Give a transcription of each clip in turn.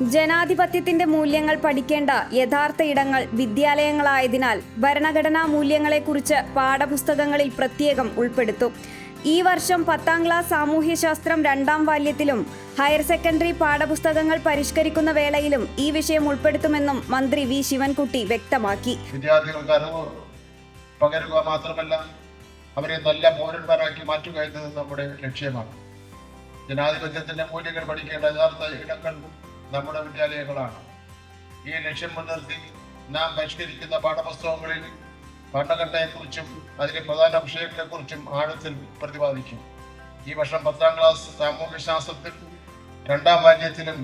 ജനാധിപത്യത്തിന്റെ മൂല്യങ്ങൾ പഠിക്കേണ്ട യഥാർത്ഥ ഇടങ്ങൾ വിദ്യാലയങ്ങളായതിനാൽ ഭരണഘടനാ മൂല്യങ്ങളെക്കുറിച്ച് പാഠപുസ്തകങ്ങളിൽ പ്രത്യേകം ഉൾപ്പെടുത്തും. ഈ വർഷം പത്താം ക്ലാസ് സാമൂഹ്യശാസ്ത്രം രണ്ടാം വാല്യത്തിലും ഹയർ സെക്കൻഡറി പാഠപുസ്തകങ്ങൾ പരിഷ്കരിക്കുന്ന വേളയിലും ഈ വിഷയം ഉൾപ്പെടുത്തുമെന്നും മന്ത്രി വി. ശിവൻകുട്ടി വ്യക്തമാക്കി. വിദ്യാർത്ഥികൾക്ക് അറിവ് പകരുക മാത്രമല്ല അവരെ നല്ല പൗരന്മാരാക്കി മാറ്റുക എന്നത് നമ്മുടെ ലക്ഷ്യമാണ്. ജനാധിപത്യത്തിന്റെ മൂല്യങ്ങൾ പഠിക്കേണ്ട യഥാർത്ഥ ഇടങ്ങൾ നമ്മുടെ വിദ്യാലയങ്ങളാണ്. ഈ ലക്ഷ്യം മുൻനിർത്തി നാം പരിഷ്കരിക്കുന്ന പാഠപുസ്തകങ്ങളിൽ ഭരണഘടനയെക്കുറിച്ചും അതിലെ പ്രധാന വിഷയങ്ങളെക്കുറിച്ചും ആഴത്തിൽ പ്രതിപാദിക്കും. ഈ വർഷം പത്താം ക്ലാസ് സാമൂഹ്യശാസ്ത്രത്തിൽ രണ്ടാം വാല്യത്തിലും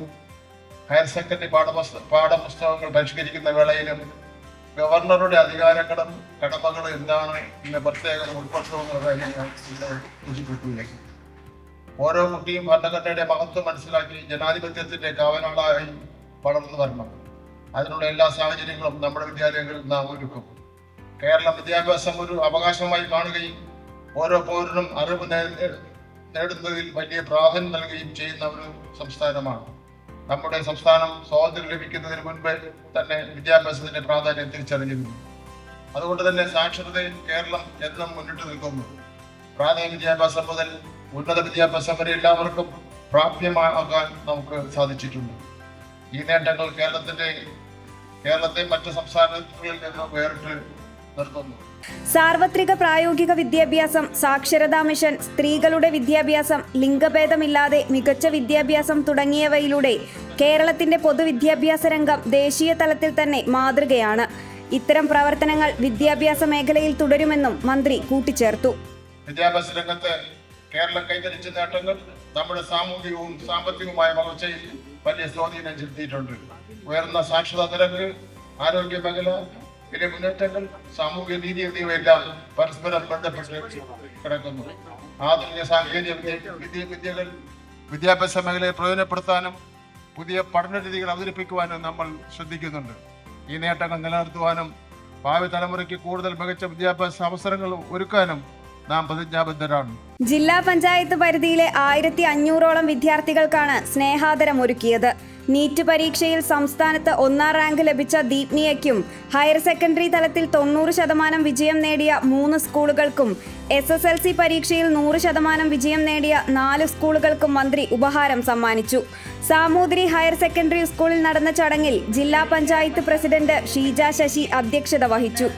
ഹയർ സെക്കൻഡറി പാഠപുസ്ത പാഠപുസ്തകങ്ങൾ പരിഷ്കരിക്കുന്ന വേളയിലും ഗവർണറുടെ അധികാരങ്ങളും കടമകളും എന്താണ് എന്ന് പ്രത്യേകം ഉൾപ്പെടുത്തുമെന്നുള്ള സൂചിപ്പിക്കുകയാണ് ഓരോ കുട്ടിയും ഭരണഘടനയുടെ മഹത്വം മനസ്സിലാക്കി ജനാധിപത്യത്തിന്റെ കാവലാളായി വളർന്നു വരണം. അതിനുള്ള എല്ലാ സാഹചര്യങ്ങളും നമ്മുടെ വിദ്യാലയങ്ങളിൽ നാം ഒരുക്കും. കേരള വിദ്യാഭ്യാസം ഒരു അവകാശമായി കാണുകയും ഓരോ പൗരനും അറിവ് നേടുന്നതിൽ വലിയ പ്രാധാന്യം നൽകുകയും ചെയ്യുന്ന ഒരു സംസ്ഥാനമാണ്. നമ്മുടെ സംസ്ഥാനം സ്വാതന്ത്ര്യം ലഭിക്കുന്നതിന് മുൻപ് തന്നെ വിദ്യാഭ്യാസത്തിന്റെ പ്രാധാന്യം തിരിച്ചറിഞ്ഞിരുന്നു അതുകൊണ്ട് തന്നെ സാക്ഷരതയിൽ കേരളം എന്നും മുന്നിട്ട് നിൽക്കുന്നു. പ്രാഥമിക വിദ്യാഭ്യാസം മുതൽ ഉന്നത വിദ്യാഭ്യാസ വരെ എല്ലാവർക്കും പ്രാപ്യമാകാൻ നമുക്ക് സാധിച്ചിട്ടുണ്ട്. ഈ നേട്ടങ്ങൾ കേരളത്തിന്റെ കേരളത്തെ മറ്റു സംസ്ഥാനങ്ങളിൽ നിന്ന് വേറിട്ട് നിർത്തുന്നു. സാർവത്രിക പ്രായോഗിക വിദ്യാഭ്യാസം സാക്ഷരതാ മിഷൻ സ്ത്രീകളുടെ വിദ്യാഭ്യാസം ലിംഗഭേദമില്ലാതെ മികച്ച വിദ്യാഭ്യാസം തുടങ്ങിയവയിലൂടെ കേരളത്തിന്റെ പൊതുവിദ്യാഭ്യാസ രംഗം ദേശീയ തലത്തിൽ തന്നെ മാതൃകയാണ്. ഇത്തരം പ്രവർത്തനങ്ങൾ വിദ്യാഭ്യാസ മേഖലയിൽ തുടരുമെന്നും മന്ത്രി കൂട്ടിച്ചേർത്തു. വിദ്യാഭ്യാസ രംഗത്ത് കേരളം കൈവരിച്ച നേട്ടങ്ങൾ നമ്മുടെ സാമൂഹികവും സാമ്പത്തികവുമായ വളർച്ചയിൽ വലിയ സ്വാധീനം ചെലുത്തിയിട്ടുണ്ട്. ഉയർന്ന സാക്ഷരതാ നിരക്ക് ആരോഗ്യ മേഖല ഇതിലെ മുന്നേറ്റങ്ങൾ സാമൂഹിക നീതി എന്നിവയെല്ലാം പരസ്പരം ബന്ധപ്പെട്ട് കിടക്കുന്നു. ആധുനിക സാങ്കേതിക വിദ്യ വിദ്യ വിദ്യകൾ വിദ്യാഭ്യാസ മേഖലയെ പ്രയോജനപ്പെടുത്താനും പുതിയ പഠന രീതികൾ അവതരിപ്പിക്കുവാനും നമ്മൾ ശ്രദ്ധിക്കുന്നുണ്ട്. ഈ നേട്ടങ്ങൾ നിലനിർത്തുവാനും ഭാവി തലമുറയ്ക്ക് കൂടുതൽ മികച്ച വിദ്യാഭ്യാസ അവസരങ്ങൾ ഒരുക്കാനും നാം ജില്ലാ പഞ്ചായത്ത് പരിധിയിലെ ആയിരത്തി അഞ്ഞൂറോളം വിദ്യാർത്ഥികൾക്കാണ് സ്നേഹാദരം ഒരുക്കിയത് നീറ്റ് പരീക്ഷയിൽ സംസ്ഥാനത്ത് ഒന്നാം റാങ്ക് ലഭിച്ച ദീപ്നിയയ്ക്കും ഹയർ സെക്കൻഡറി തലത്തിൽ തൊണ്ണൂറ് ശതമാനം വിജയം നേടിയ മൂന്ന് സ്കൂളുകൾക്കും എസ് എസ് എൽ സി പരീക്ഷയിൽ നൂറ് ശതമാനം വിജയം നേടിയ നാല് സ്കൂളുകൾക്കും മന്ത്രി ഉപഹാരം സമ്മാനിച്ചു. സാമൂതിരി ഹയർ സെക്കൻഡറി സ്കൂളിൽ നടന്ന ചടങ്ങിൽ ജില്ലാ പഞ്ചായത്ത് പ്രസിഡന്റ് ഷീജ ശശി അധ്യക്ഷത വഹിച്ചു.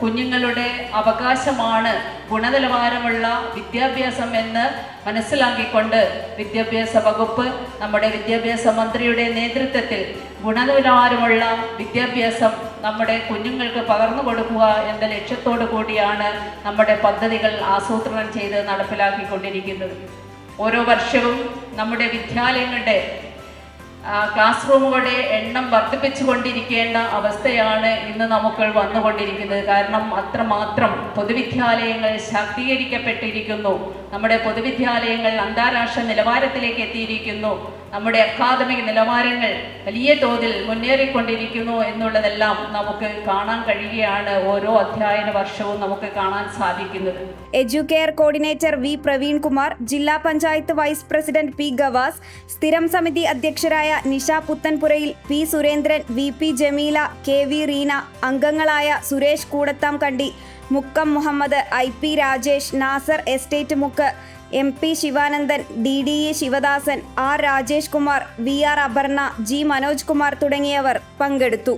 കുഞ്ഞുങ്ങളുടെ അവകാശമാണ് ഗുണനിലവാരമുള്ള വിദ്യാഭ്യാസം എന്ന് മനസ്സിലാക്കിക്കൊണ്ട് വിദ്യാഭ്യാസ വകുപ്പ് നമ്മുടെ വിദ്യാഭ്യാസ മന്ത്രിയുടെ നേതൃത്വത്തിൽ ഗുണനിലവാരമുള്ള വിദ്യാഭ്യാസം നമ്മുടെ കുഞ്ഞുങ്ങൾക്ക് പകർന്നു കൊടുക്കുക എന്ന ലക്ഷ്യത്തോടു കൂടിയാണ് നമ്മുടെ പദ്ധതികൾ ആസൂത്രണം ചെയ്ത് നടപ്പിലാക്കിക്കൊണ്ടിരിക്കുന്നത്. ഓരോ വർഷവും നമ്മുടെ വിദ്യാലയങ്ങളുടെ ക്ലാസ് റൂമുകളുടെ എണ്ണം വർദ്ധിപ്പിച്ചുകൊണ്ടിരിക്കേണ്ട അവസ്ഥയാണ് ഇന്ന് നമുക്ക് വന്നുകൊണ്ടിരിക്കുന്നത്. കാരണം അത്രമാത്രം പൊതുവിദ്യാലയങ്ങൾ ശാക്തീകരിക്കപ്പെട്ടിരിക്കുന്നു. നമ്മുടെ പൊതുവിദ്യാലയങ്ങൾ അന്താരാഷ്ട്ര നിലവാരത്തിലേക്ക് എത്തിയിരിക്കുന്നു. നമ്മുടെ അക്കാദമിക് നിലവാരങ്ങൾ വലിയ തോതിൽ മുന്നേറിക്കൊണ്ടിരിക്കുന്നു എന്നുള്ളതെല്ലാം നമുക്ക് കാണാൻ കഴിയുകയാണ് ഓരോ അധ്യയന വർഷവും നമുക്ക് കാണാൻ സാധിക്കുന്നത്. Educare coordinator V Praveen Kumar ജില്ലാ panchayat vice president P Gavas സ്ഥിരം സമിതി അധ്യക്ഷരായ Nisha Puthanpurayil P Surendran V P Jameela K V Reena അംഗങ്ങളായ Suresh Koodathamkandi Mukkam Muhammad I P Rajesh Nasar estate Mukku M P Sivanandan D D E Sivadasan R Rajesh Kumar V R Aparna G Manoj Kumar തുടങ്ങിയവർ പങ്കെടുത്തു.